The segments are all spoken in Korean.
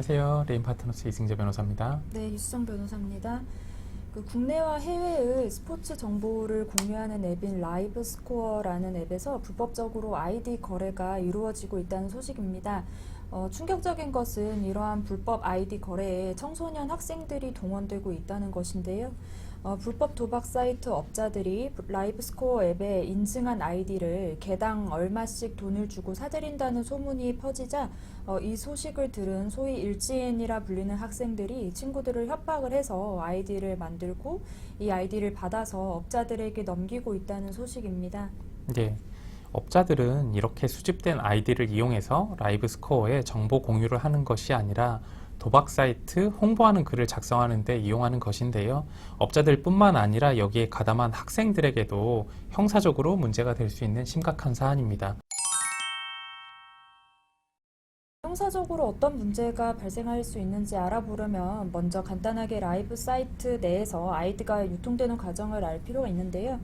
안녕하세요. 레인 파트너스 이승재 변호사입니다. 네, 유수정 변호사입니다. 그 국내와 해외의 스포츠 정보를 공유하는 앱인 라이브 스코어라는 앱에서 불법적으로 아이디 거래가 이루어지고 있다는 소식입니다. 어, 충격적인 것은 이러한 불법 아이디 거래에 청소년 학생들이 동원되고 있다는 것인데요. 어, 불법 도박 사이트 업자들이 라이브 스코어 앱에 인증한 아이디를 개당 얼마씩 돈을 주고 사들인다는 소문이 퍼지자 어, 이 소식을 들은 소위 일지엔이라 불리는 학생들이 친구들을 협박을 해서 아이디를 만들고 이 아이디를 받아서 업자들에게 넘기고 있다는 소식입니다. 네. 업자들은 이렇게 수집된 아이디를 이용해서 라이브 스코어에 정보 공유를 하는 것이 아니라 도박 사이트 홍보하는 글을 작성하는 데 이용하는 것인데요. 업자들 뿐만 아니라 여기에 가담한 학생들에게도 형사적으로 문제가 될 수 있는 심각한 사안입니다. 형사적으로 어떤 문제가 발생할 수 있는지 알아보려면 먼저 간단하게 라이브 사이트 내에서 아이디가 유통되는 과정을 알 필요가 있는데요.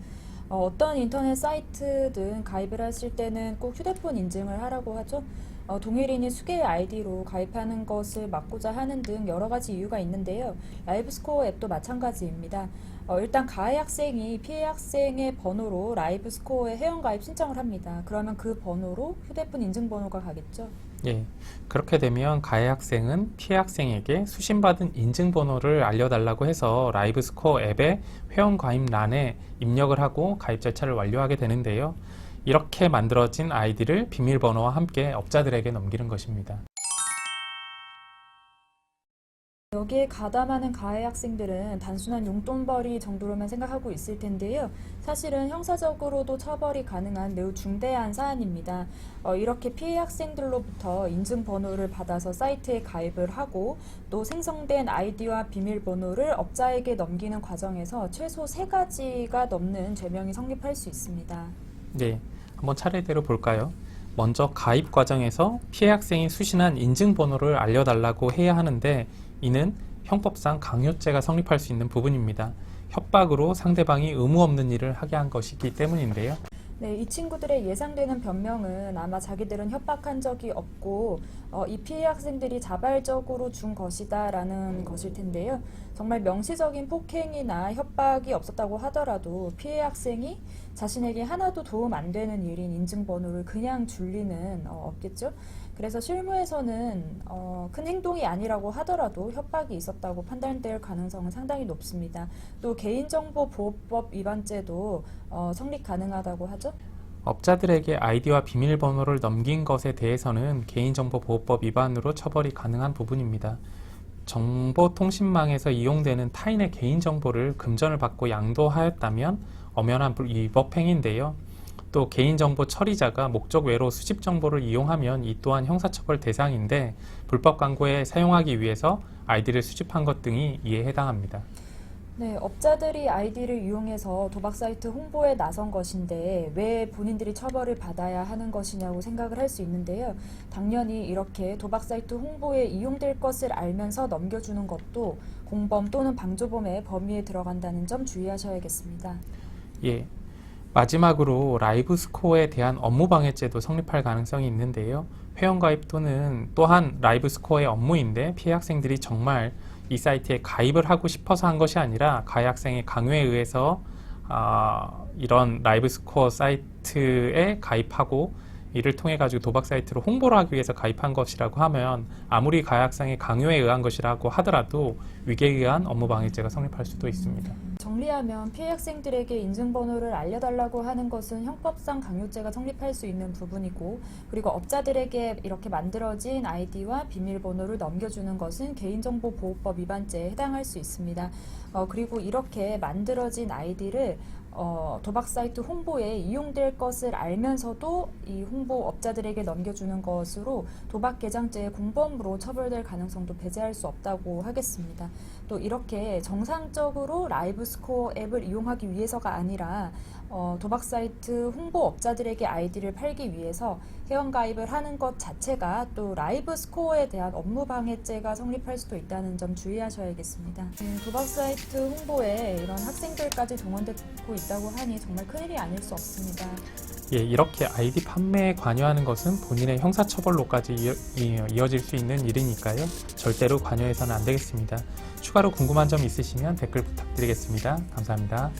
어, 떤 인터넷 사이트든 가입을 하실 때는 꼭 휴대폰 인증을 하라고 하죠. 어, 동일인이 수개의 아이디로 가입하는 것을 막고자 하는 등 여러 가지 이유가 있는데요. 라이브 스코어 앱도 마찬가지입니다. 어, 일단 가해 학생이 피해 학생의 번호로 라이브 스코어에 회원가입 신청을 합니다. 그러면 그 번호로 휴대폰 인증번호가 가겠죠. 예. 그렇게 되면 가해 학생은 피해 학생에게 수신받은 인증번호를 알려달라고 해서 라이브 스코어 앱의 회원 가입란에 입력을 하고 가입 절차를 완료하게 되는데요. 이렇게 만들어진 아이디를 비밀번호와 함께 업자들에게 넘기는 것입니다. 여기에 가담하는 가해 학생들은 단순한 용돈벌이 정도로만 생각하고 있을 텐데요. 사실은 형사적으로도 처벌이 가능한 매우 중대한 사안입니다. 어, 이렇게 피해 학생들로부터 인증 번호를 받아서 사이트에 가입을 하고 또 생성된 아이디와 비밀번호를 업자에게 넘기는 과정에서 최소 세 가지가 넘는 죄명이 성립할 수 있습니다. 네. 한번 차례대로 볼까요? 먼저 가입 과정에서 피해 학생이 수신한 인증번호를 알려달라고 해야 하는데 이는 형법상 강요죄가 성립할 수 있는 부분입니다. 협박으로 상대방이 의무 없는 일을 하게 한 것이기 때문인데요. 네, 이 친구들의 예상되는 변명은 아마 자기들은 협박한 적이 없고 어, 이 피해 학생들이 자발적으로 준 것이다라는 것일 텐데요. 정말 명시적인 폭행이나 협박이 없었다고 하더라도 피해 학생이 자신에게 하나도 도움 안 되는 일인 인증번호를 그냥 줄 리는 어, 없겠죠. 그래서 실무에서는 어, 큰 행동이 아니라고 하더라도 협박이 있었다고 판단될 가능성은 상당히 높습니다. 또 개인정보보호법 위반죄도 어, 성립 가능하다고 하죠. 업자들에게 아이디와 비밀번호를 넘긴 것에 대해서는 개인정보보호법 위반으로 처벌이 가능한 부분입니다. 정보통신망에서 이용되는 타인의 개인정보를 금전을 받고 양도하였다면 엄연한 불- 위법행위인데요. 또 개인정보 처리자가 목적 외로 수집 정보를 이용하면 이 또한 형사처벌 대상인데 불법 광고에 사용하기 위해서 아이디를 수집한 것 등이 이에 해당합니다. 네, 업자들이 아이디를 이용해서 도박 사이트 홍보에 나선 것인데 왜 본인들이 처벌을 받아야 하는 것이냐고 생각을 할 수 있는데요. 당연히 이렇게 도박 사이트 홍보에 이용될 것을 알면서 넘겨주는 것도 공범 또는 방조범의 범위에 들어간다는 점 주의하셔야겠습니다. 예. 마지막으로 라이브 스코어에 대한 업무 방해죄도 성립할 가능성이 있는데요. 회원가입 또는 또한 라이브 스코어의 업무인데 피해 학생들이 정말 이 사이트에 가입을 하고 싶어서 한 것이 아니라 가해 학생의 강요에 의해서 아, 이런 라이브 스코어 사이트에 가입하고 이를 통해 가지고 도박 사이트로 홍보를 하기 위해서 가입한 것이라고 하면 아무리 가해 학생의 강요에 의한 것이라고 하더라도 위계에 의한 업무 방해죄가 성립할 수도 있습니다. 정리하면 피해 학생들에게 인증번호를 알려달라고 하는 것은 형법상 강요죄가 성립할 수 있는 부분이고 그리고 업자들에게 이렇게 만들어진 아이디와 비밀번호를 넘겨주는 것은 개인정보보호법 위반죄에 해당할 수 있습니다. 어, 그리고 이렇게 만들어진 아이디를 어, 도박 사이트 홍보에 이용될 것을 알면서도 이 홍보 업자들에게 넘겨주는 것으로 도박 개장죄의 공범으로 처벌될 가능성도 배제할 수 없다고 하겠습니다. 또 이렇게 정상적으로 라이브 스코어 앱을 이용하기 위해서가 아니라 어, 도박 사이트 홍보 업자들에게 아이디를 팔기 위해서 회원 가입을 하는 것 자체가 또 라이브 스코어에 대한 업무 방해죄가 성립할 수도 있다는 점 주의하셔야겠습니다. 네, 도박 사이트 홍보에 이런 학생들까지 동원되고 있다고 하니 정말 큰일이 아닐 수 없습니다. 예, 이렇게 아이디 판매에 관여하는 것은 본인의 형사처벌로까지 이어, 이- 이어질 수 있는 일이니까요. 절대로 관여해서는 안 되겠습니다. 추가로 궁금한 점 있으시면 댓글 부탁드리겠습니다. 감사합니다.